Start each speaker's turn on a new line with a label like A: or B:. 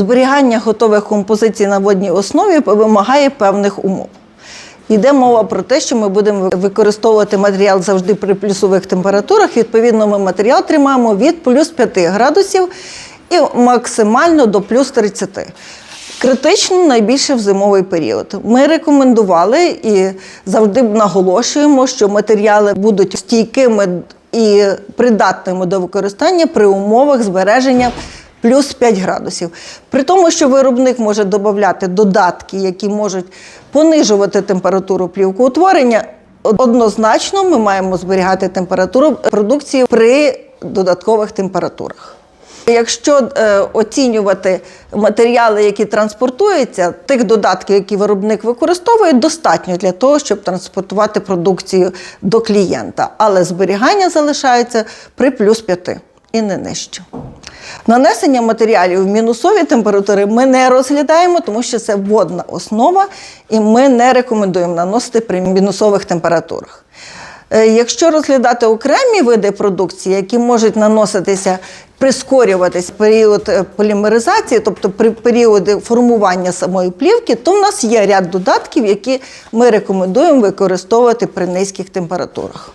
A: зберігання готових композицій на водній основі вимагає певних умов. Йде мова про те, що ми будемо використовувати матеріал завжди при плюсових температурах. Відповідно, ми матеріал тримаємо від плюс 5 градусів і максимально до плюс 30. Критично найбільше в зимовий період. Ми рекомендували і завжди наголошуємо, що матеріали будуть стійкими і придатними до використання при умовах збереження плюс 5 градусів. При тому, що виробник може додати додатки, які можуть понижувати температуру плівкоутворення, однозначно ми маємо зберігати температуру продукції при додаткових температурах. Якщо е, оцінювати матеріали, які транспортуються, тих додатків, які виробник використовує, достатньо для того, щоб транспортувати продукцію до клієнта. Але зберігання залишається при плюс 5 і не нижче. Нанесення матеріалів в мінусові температури ми не розглядаємо, тому що це водна основа, і ми не рекомендуємо наносити при мінусових температурах. Е, Якщо розглядати окремі види продукції, які можуть наноситися, прискорюватись період е, полімеризації, тобто при періоди формування самої плівки, то в нас є ряд додатків, які ми рекомендуємо використовувати при низьких температурах.